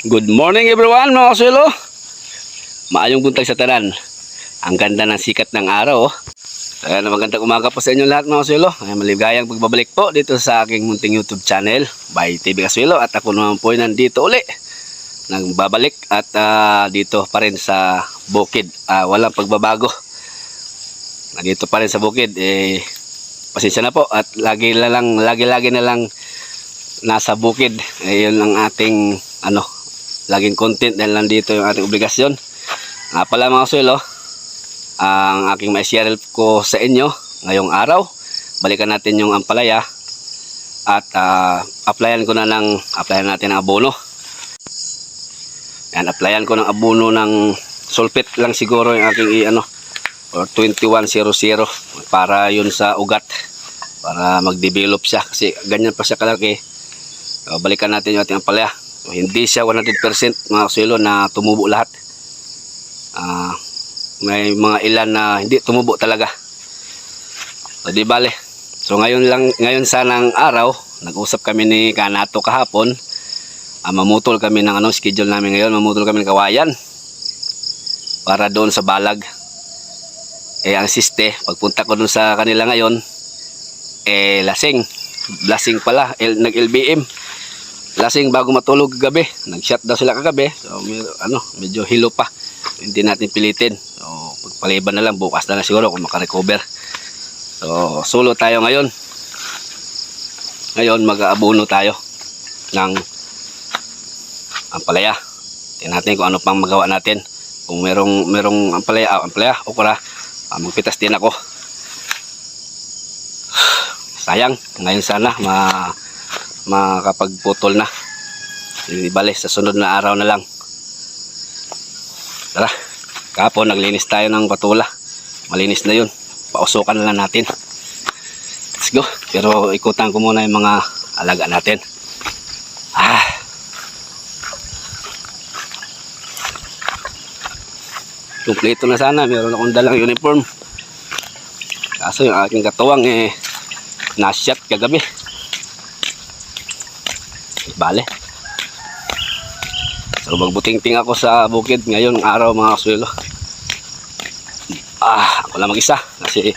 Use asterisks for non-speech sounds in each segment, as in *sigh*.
Good morning everyone mga kasuelo. Maayong buntag sa tanan. Ang ganda ng sikat ng araw. Oh. Ayan, magandang umaga po sa inyo lahat mga kasuelo. Ay, maligayang pagbabalik po dito sa aking munting YouTube channel by TV Kasuelo. At ako naman po nandito uli. Nagbabalik at ah, dito pa rin sa bukid. Ah, walang pagbabago. Nandito pa rin sa bukid. Eh, pasensya na po at lagi na lang lagi-lagi na lang nasa bukid. Eh, yun ang ating ano, laging content dahil nandito yung ating obligasyon. Nga pala mga suelo, ang aking may share ko sa inyo ngayong araw. Balikan natin yung ampalaya at ah, applyan ko na ng applyan natin ang abono. Yan, applyan ko ng abono ng sulfate lang siguro yung aking i- ano or 2100 para yun sa ugat para mag-develop siya kasi ganyan pa siya kalaki So, balikan natin yung ating ampalaya. So, hindi siya 100% mga kasuelo na tumubo lahat. Ah, may mga ilan na hindi tumubo talaga. So, di bale. So, ngayon lang, ngayon sanang araw, nag-usap kami ni Kanato kahapon. Ah, mamutol kami ng ano, schedule namin ngayon. Mamutol kami ng kawayan. Para doon sa balag. Eh, ang siste, pagpunta ko doon sa kanila ngayon, eh, lasing. Lasing pala, nag-LBM lasing bago matulog kagabi. Nag-shot daw sila kagabi. So, may, ano, medyo hilo pa. Hindi natin pilitin. So, pagpaliban na lang, bukas na lang siguro kung makarecover. So, solo tayo ngayon. Ngayon, mag-aabono tayo ng ampalaya. Tingnan natin kung ano pang magawa natin. Kung merong, merong ampalaya, ah, ampalaya, okra, ah, magpitas din ako. *sighs* Sayang, ngayon sana ma makakapagputol na. Bale, sa sunod na araw na lang. Tara, kapon naglinis tayo ng patula. Malinis na yun. Pausukan na lang natin. Let's go. Pero ikutan ko muna yung mga alaga natin. Ah. Kompleto na sana. Meron akong dalang uniform. Kaso yung aking katuwang eh na-shot kagabi. Bale. So magbuting-ting ako sa bukid ngayon araw mga kasuelo. Ah, ako lang mag-isa kasi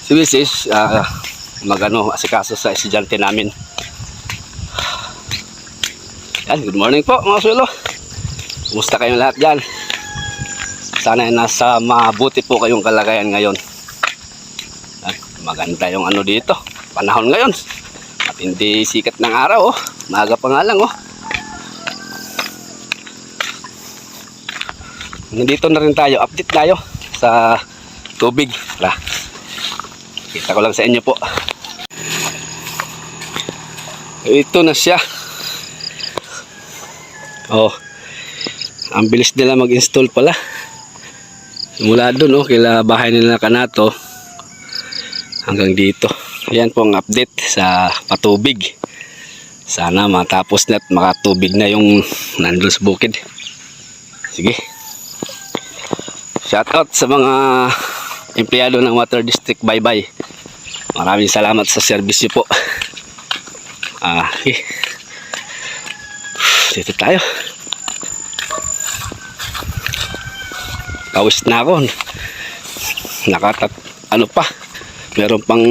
si Mrs. ah, magano asikaso sa estudyante namin. Yan, good morning po mga kasuelo. Kumusta kayong lahat dyan? Sana nasa mabuti po kayong kalagayan ngayon. Maganda yung ano dito. Panahon ngayon. At hindi sikat ng araw oh. Maaga pa nga lang oh. Nandito na rin tayo. Update tayo sa tubig. Tara. Kita ko lang sa inyo po. Ito na siya. Oh. Ang bilis nila mag-install pala. Mula doon oh, kila bahay nila kanato hanggang dito. Yan po ang update sa patubig. Sana matapos na at makatubig na yung nandun sa bukid. Sige. Shout out sa mga empleyado ng Water District Bye Bye. Maraming salamat sa service niyo po. Ah, okay. *laughs* Dito tayo. Kawis na ako. Nakatat ano pa. Meron pang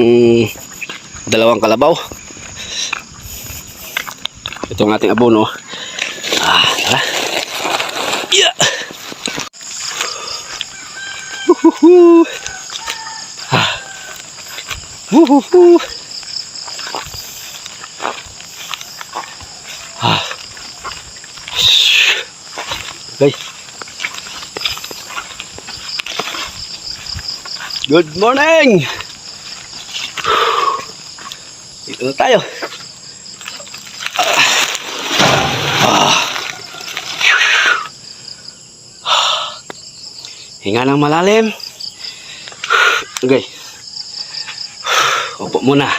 dalawang kalabaw. Ito ang ating abono. Ah, tara. Yeah. Uhuhu. Ah. Uhuhu. Ah. Shhh. Okay. Good morning! Dito tayo. Hinga ng malalim. Okay. Upo muna.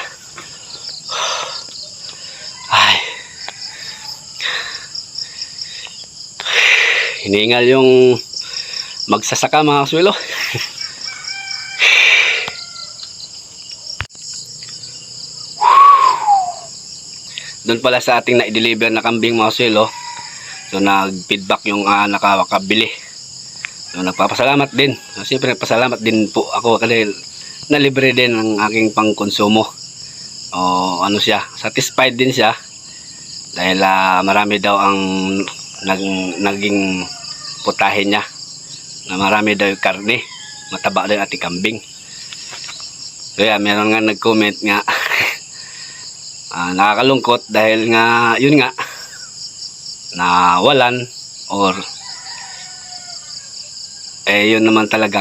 Ay. Hiningal yung magsasaka mga kaswilo. Doon pala sa ating na-deliver na kambing mga kaswilo. So nag-feedback yung uh, nakakabili. So nagpapasalamat din. So, Siyempre nagpasalamat din po ako kasi nalibre din ang aking pangkonsumo. O ano siya, satisfied din siya. Dahil ah, marami daw ang nag, naging putahe niya. Na marami daw yung karne. Mataba yung ating kambing. So yeah, meron nga nag-comment nga. *laughs* Ah, nakakalungkot dahil nga yun nga nawalan or eh yun naman talaga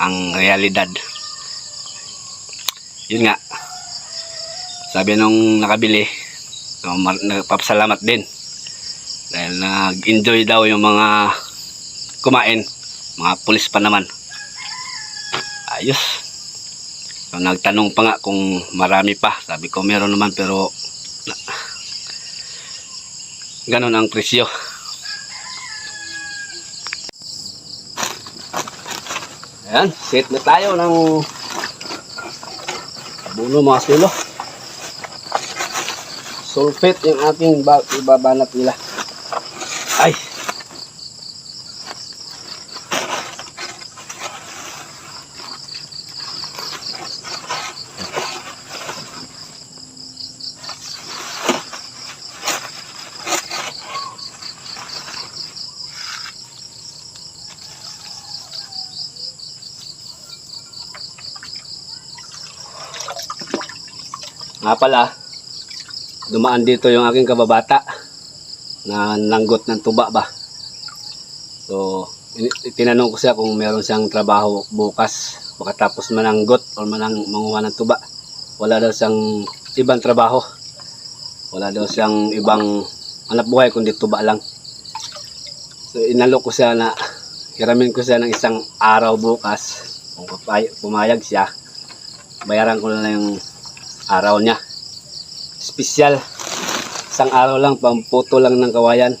ang realidad. Yun nga. Sabi nung nakabili nagpapasalamat din. Dahil nag-enjoy daw yung mga kumain. Mga pulis pa naman. Ayos. So, nagtanong pa nga kung marami pa. Sabi ko meron naman pero ganun ang presyo ayan set na tayo ng buno mga silo. Sulfate yung ating ba- ibabanat nila nga pala dumaan dito yung aking kababata na nanggot ng tuba ba. So tinanong ko siya kung meron siyang trabaho bukas. Makatapos mananggot o manang manguha ng tuba wala daw siyang ibang trabaho. Wala daw siyang ibang hanap buhay kundi tuba lang. So inalok ko siya na hiramin ko siya ng isang araw bukas. Kung pumayag siya bayaran ko na lang yung araw niya. Special. Isang araw lang pamputo lang ng kawayan.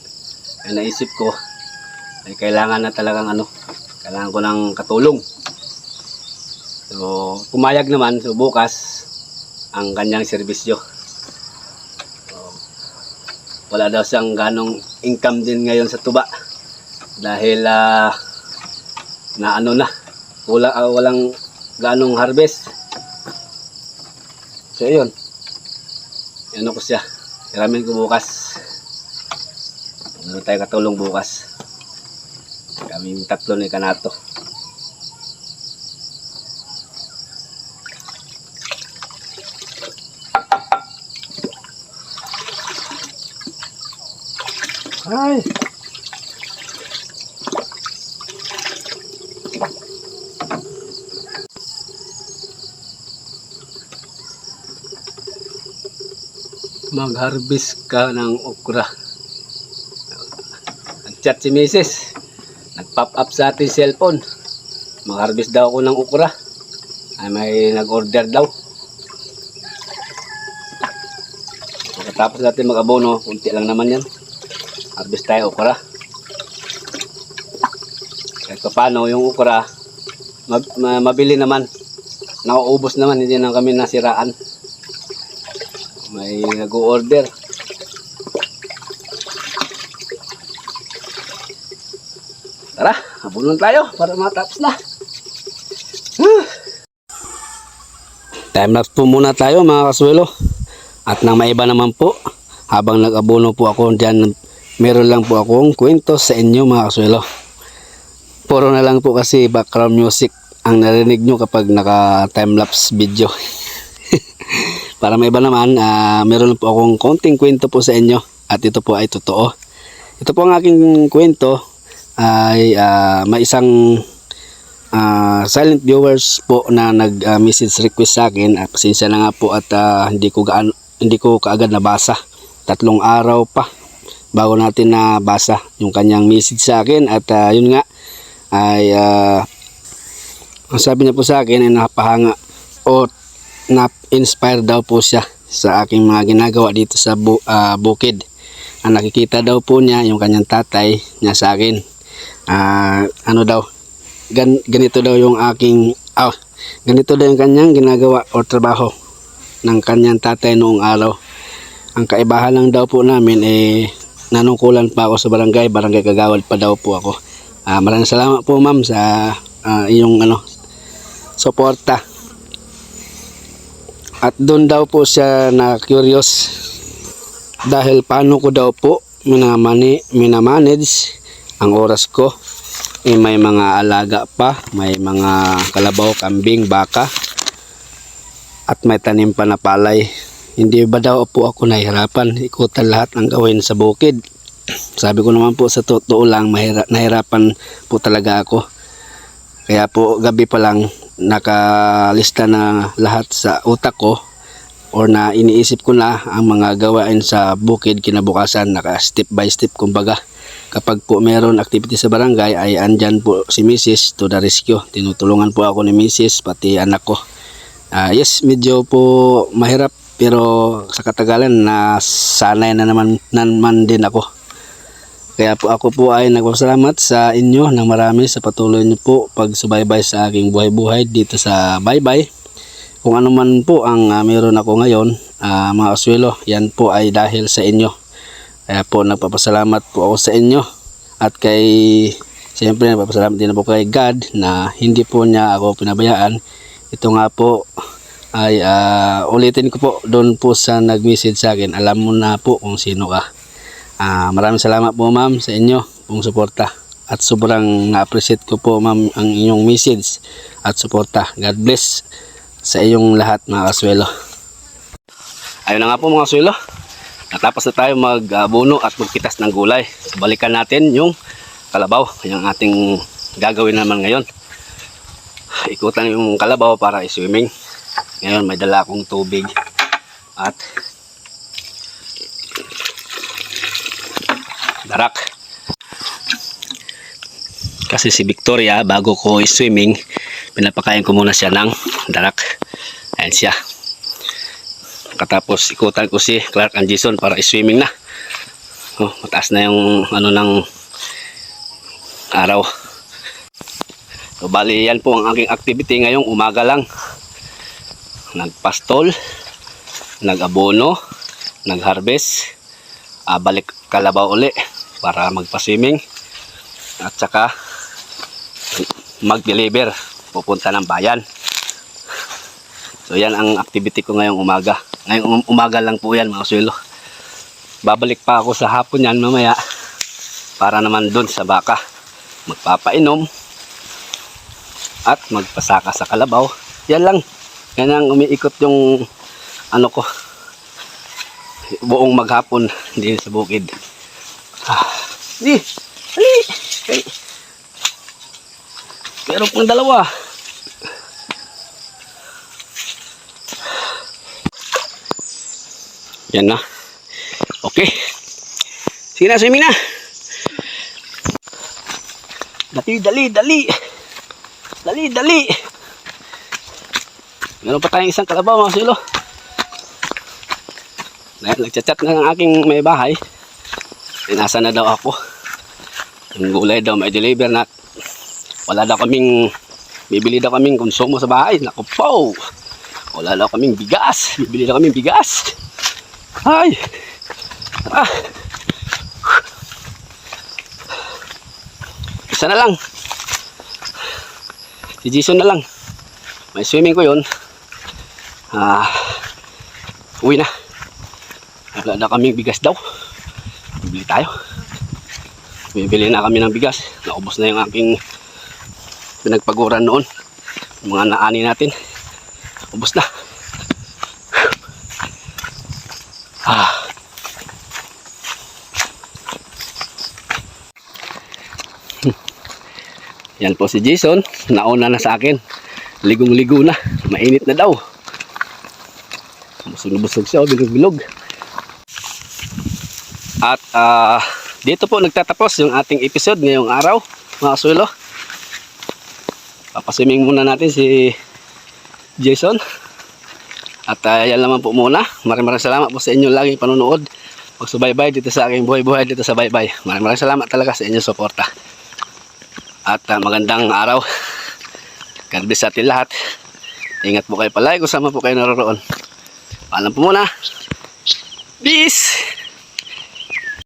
Ay naisip ko ay kailangan na talagang ano kailangan ko ng katulong. So pumayag naman so bukas ang kanyang serbisyo. So, wala daw siyang ganong income din ngayon sa tuba. Dahil ah, na ano na wala, ah, walang ganong harvest so yun ano ko siya Hiramin ko bukas. Ano tayo katulong bukas. Kaming tatlo ni Kanato. Ay! Mag-harvest ka ng okra. Nag-chat si Mrs. Nag-pop up sa ating cellphone. Mag-harvest daw ako ng okra. Ay may nag-order daw. Pagkatapos natin mag-abono, kunti lang naman yan. Harvest tayo okra. Kahit pa paano yung okra, mab- ma- mabili naman. Nauubos naman, hindi na kami nasiraan may nag-order. Tara, habulon tayo para matapos na. Huh. Time lapse po muna tayo mga kaswelo. At nang maiba naman po, habang nag-abono po ako dyan, meron lang po akong kwento sa inyo mga kaswelo. Puro na lang po kasi background music ang narinig nyo kapag naka time-lapse video. Para may iba naman, ah, meron po akong konting kwento po sa inyo at ito po ay totoo. Ito po ang aking kwento ay ah, may isang ah, silent viewers po na nag-message request sa akin. Ah, pasensya na nga po at ah, hindi ko gaan, hindi ko kaagad nabasa. Tatlong araw pa bago natin nabasa yung kanyang message sa akin at ah, yun nga ay ah, ang sabi niya po sa akin ay napahanga o na-inspire daw po siya sa aking mga ginagawa dito sa bu- ah, bukid. Ang nakikita daw po niya yung kanyang tatay niya sa akin. Ah, ano daw, gan- ganito daw yung aking, ah, ganito daw yung kanyang ginagawa o trabaho ng kanyang tatay noong araw. Ang kaibahan lang daw po namin eh nanungkulan pa ako sa barangay, barangay Kagawad pa daw po ako. Ah, maraming salamat po ma'am sa ah, iyong ano suporta. At doon daw po siya na curious dahil paano ko daw po minamani, minamanage ang oras ko. Eh, may mga alaga pa, may mga kalabaw, kambing, baka at may tanim pa na palay. Hindi ba daw po ako nahihirapan ikutan lahat ng gawin sa bukid? *clears throat* Sabi ko naman po sa totoo lang, mahira, nahirapan po talaga ako. Kaya po gabi pa lang nakalista na lahat sa utak ko or na iniisip ko na ang mga gawain sa bukid kinabukasan naka step by step kumbaga kapag po meron activity sa barangay ay andyan po si Mrs. to the rescue tinutulungan po ako ni Mrs. pati anak ko Ah, yes medyo po mahirap pero sa katagalan na sanay na naman, naman din ako kaya po ako po ay nagpasalamat sa inyo ng marami sa patuloy niyo po pagsubaybay sa aking buhay-buhay dito sa Baybay. Kung ano man po ang ah, meron ako ngayon, ah, mga aswelo, yan po ay dahil sa inyo. Kaya po nagpapasalamat po ako sa inyo at kay siyempre nagpapasalamat din po kay God na hindi po niya ako pinabayaan. Ito nga po ay ah, ulitin ko po doon po sa nag-message sa akin. Alam mo na po kung sino ka. Ah, maraming salamat po ma'am sa inyo pong suporta. At sobrang na-appreciate ko po ma'am ang inyong message at suporta. God bless sa iyong lahat mga kaswelo. Ayun na nga po mga kaswelo. Natapos na tayo mag-abuno at magpitas ng gulay. So, balikan natin yung kalabaw. Yung ating gagawin naman ngayon. Ikutan yung kalabaw para i-swimming. Ngayon may dala akong tubig at darak. Kasi si Victoria, bago ko i-swimming, pinapakain ko muna siya ng darak. Ayan siya. Katapos ikutan ko si Clark and Jason para i-swimming na. Oh, mataas na yung ano ng araw. So, bali yan po ang aking activity ngayong umaga lang. Nagpastol, nag-abono, nag-harvest, ah, balik kalabaw uli para magpa-swimming. At saka mag-deliver. Pupunta ng bayan. So yan ang activity ko ngayong umaga. Ngayong um- umaga lang po yan mga suelo babalik pa ako sa hapon yan mamaya para naman dun sa baka. Magpapainom at magpasaka sa kalabaw. Yan lang. Yan ang umiikot yung ano ko. Buong maghapon din sa bukid. Ah, di, ali. Okay. Pero pang dalawa. Yan na. Okay. Sige na, swimming na. Dali, dali, dali. Dali, dali. Meron pa tayong isang kalabaw mga silo. Nagchat-chat na ng aking may bahay. Pinasa na daw ako. Yung gulay daw may deliver na wala daw kaming bibili daw kaming konsumo sa bahay. Naku po! Wala daw kaming bigas. *laughs* Bibili daw kaming bigas. Ay! Ah! Isa na lang. Si Jason na lang. May swimming ko yun. Ah, uwi na. Wala na kaming bigas daw. Bibili tayo. Bibili na kami ng bigas. Naubos na yung aking pinagpaguran noon. Yung mga naani natin. Ubos na. Ah. Yan po si Jason. Nauna na sa akin. Ligong-ligo na. Mainit na daw. Busog na busog siya. oh, Bilog-bilog. At ah, dito po nagtatapos yung ating episode ngayong araw, mga kasulo. Papaswimming muna natin si Jason. At ah, yan naman po muna. Maraming maraming salamat po sa inyo laging panonood. Pagsubaybay dito sa aking buhay-buhay dito sa baybay. Maraming maraming salamat talaga sa inyong suporta. At ah, magandang araw. God bless atin lahat. Ingat po kayo palagi kung saan man po kayo naroroon. Paalam po muna. Peace!